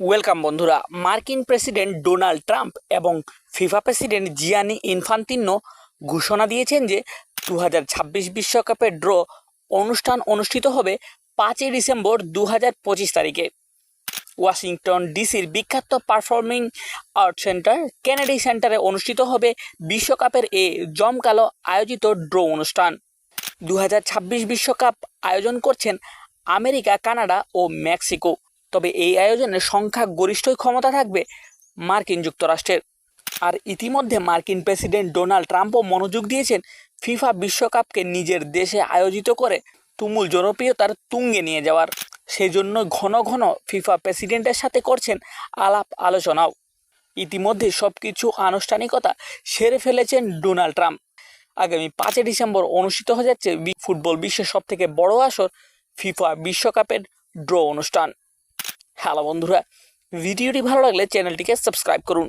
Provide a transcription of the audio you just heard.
Welcome বন্ধুরা। মার্কিন president Donald Trump এবং ফিফা প্রেসিডেন্ট জিয়ানি ইনফান্তিনো ঘোষণা দিয়েছেন যে দু বিশ্বকাপের ড্র অনুষ্ঠান অনুষ্ঠিত হবে পাঁচই ডিসেম্বর দু তারিখে। ওয়াশিংটন ডিসির বিখ্যাত পারফর্মিং আর্ট সেন্টার, কেনেডি সেন্টারে অনুষ্ঠিত হবে বিশ্বকাপের এ জমকালো আয়োজিত ড্র অনুষ্ঠান। দু বিশ্বকাপ আয়োজন করছেন আমেরিকা, কানাডা ও মেক্সিকো। তবে এই আয়োজনে সংখ্যা গরিষ্ঠই ক্ষমতা থাকবে মার্কিন যুক্তরাষ্ট্রের। আর ইতিমধ্যে মার্কিন প্রেসিডেন্ট ডোনাল্ড ট্রাম্পও মনোযোগ দিয়েছেন ফিফা বিশ্বকাপকে নিজের দেশে আয়োজিত করে তুমুল জনপ্রিয়তার তুঙ্গে নিয়ে যাওয়ার। সেজন্য ঘন ঘন ফিফা প্রেসিডেন্টের সাথে করছেন আলাপ আলোচনাও। ইতিমধ্যে সব কিছু আনুষ্ঠানিকতা সেরে ফেলেছেন ডোনাল্ড ট্রাম্প। আগামী পাঁচই ডিসেম্বর অনুষ্ঠিত হয়ে যাচ্ছে ফুটবল বিশ্বের সব থেকে বড় আসর ফিফা বিশ্বকাপের ড্র অনুষ্ঠান। হ্যালো বন্ধুরা ভিডিওটি ভালো লাগলে চ্যানেলটিকে সাবস্ক্রাইব করুন।